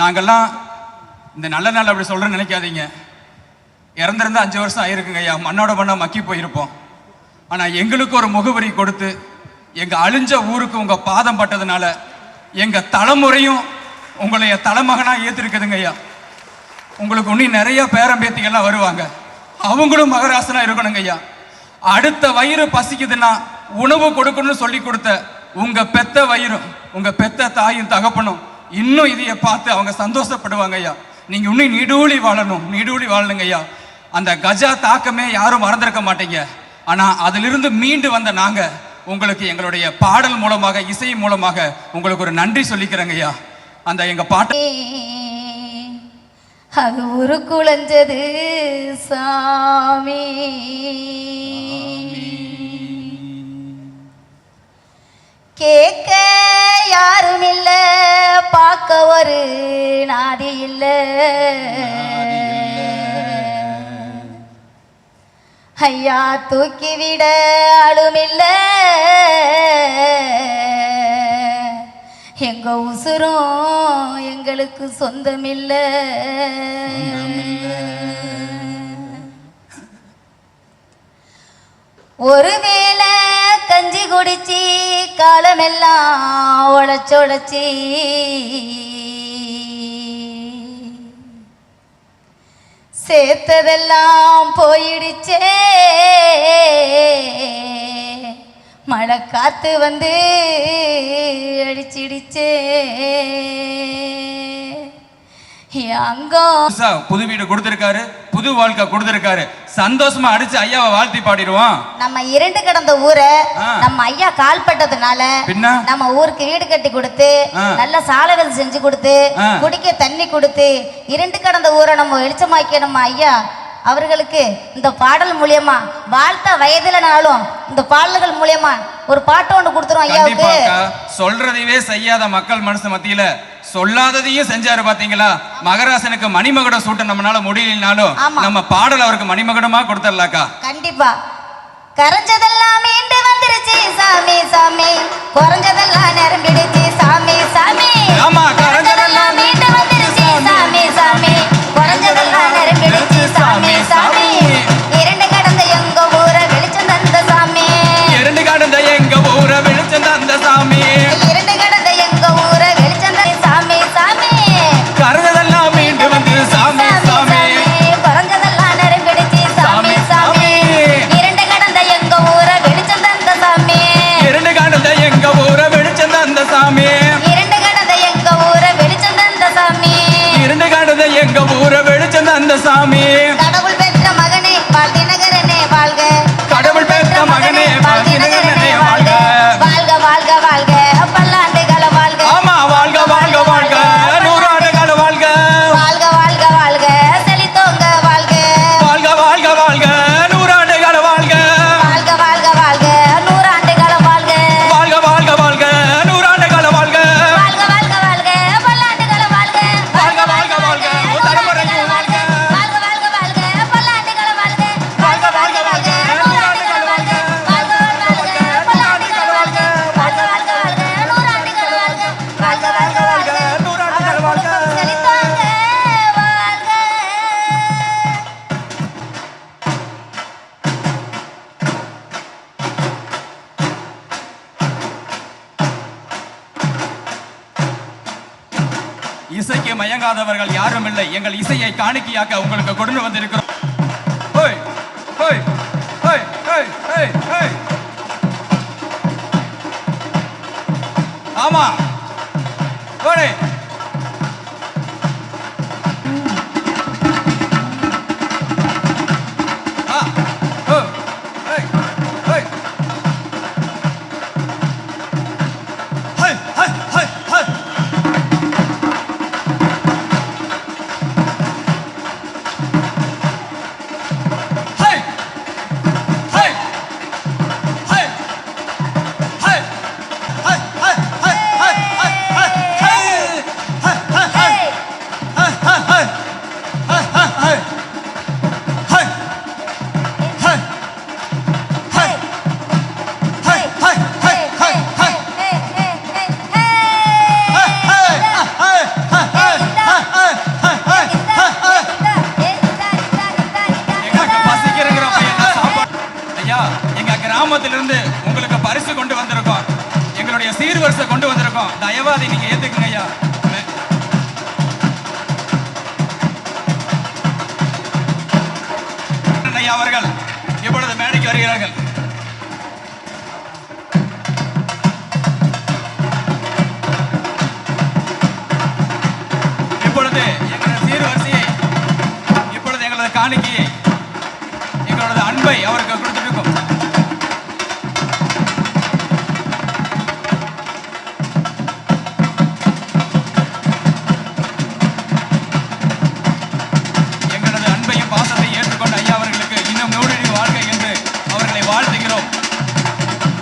நாங்கள்லாம் இந்த நல்ல நாள் அப்படி சொல்கிறேன்னு நினைக்காதீங்க. இறந்திருந்தா அஞ்சு வருஷம் ஆயிருக்குங்க ஐயா. மண்ணோட மண்ணா மக்கி போயிருப்போம். ஆனால் எங்களுக்கு ஒரு முகவரி கொடுத்து எங்கள் அழிஞ்ச ஊருக்கு உங்கள் பாதம் பட்டதுனால எங்கள் தலைமுறையும் உங்களைய தலைமகனாக ஏற்றிருக்குதுங்க ஐயா. உங்களுக்கு இன்னும் நிறைய பேரம்பேத்திகள்லாம் வருவாங்க. அவங்களும் மகராசனாக இருக்கணுங்க ஐயா. அடுத்த வயிறு பசிக்குதுன்னா உணவு கொடுக்கணும்னு சொல்லி கொடுத்த உங்கள் பெத்த வயிறும் உங்கள் பெத்த தாயும் தகப்பனும் இன்னும் இதைய பார்த்து அவங்க சந்தோஷப்படுவாங்க ஐயா. நீங்க இன்னும் நீடூழி வாழணும் நீடூழி வாழணுங்க ஐயா. அந்த கஜா தாக்கமே யாரும் மறந்திருக்க மாட்டீங்க. ஆனா அதிலிருந்து மீண்டு வந்த நாங்க உங்களுக்கு எங்களுடைய பாடல் மூலமாக இசை மூலமாக உங்களுக்கு ஒரு நன்றி சொல்லிக்கிறேங்க ஐயா. அந்த எங்க பாட்டு அது ஒரு குழஞ்சது சாமி. கேட்க யாரும் இல்ல பார்க்க ஒரு நாதி இல்ல. ஐயா தூக்கி விட ஆளுமில்ல. எங்க உசுரும் எங்களுக்கு சொந்தமில்ல. ஒருவேளை கஞ்சி குடிச்சி காலமெல்லாம் உழைச்சொழைச்சி சேர்த்ததெல்லாம் போயிடுச்சே. மழை காத்து வந்து அடிச்சிடுச்சே. அங்கம் புது வீடு கொடுத்துருக்காரு. புது வாழ்க்கை கொடுத்திருக்காரு சந்தோஷமா அடிச்சு ஐயாவை வாழ்த்தி பாடிடுவோம் நம்ம இரண்டு கடந்த ஊரை. நம்ம ஐயா கால்பட்டதுனால? நம்ம ஊருக்கு வீடு கட்டி கொடுத்து. நல்ல சாலை வசதி செஞ்சு கொடுத்து. குடிக்க தண்ணி கொடுத்து இரண்டு கடந்த ஊரை நம்ம வெளிச்சமாக்கிய நம்ம ஐயா அவர்களுக்கு இந்த பாடல் மூலியமா வாழ்த்த வயதிலனாலும் இந்த பாடல்கள் மூலியமா ஒரு பாட்டு ஒன்று கொடுத்துருவோம் ஐயாவுக்கு சொல்றதையே செய்யாத மக்கள் மனசு மத்தியில. சொல்லாததையும் செஞ்சாரு பாத்தீங்களா? மகராசனுக்கு மணிமகுடம் சூட்ட நம்மளால முடியலனாலும். நம்ம பாடல் அவருக்கு மணிமகுடமா கொடுத்துடலாக்கா. கண்டிப்பா. கரைஞ்சதெல்லாம் மீண்டு இசைக்கு மயங்காதவர்கள் யாரும் இல்லை எங்கள் இசையை காணிக்கையாக்க உங்களுக்கு கொண்டு வந்திருக்கிறோம். வேண்டுவரசை கொண்டு வந்திருக்கோம். தயவா அதை நீங்க ஏத்துக்குங்க ஐயா. அவர்கள் இப்பொழுது மேடைக்கு வருகிறார்கள். இப்பொழுது எங்களது சீர்வரிசையை இப்பொழுது எங்களது காணிக்கையை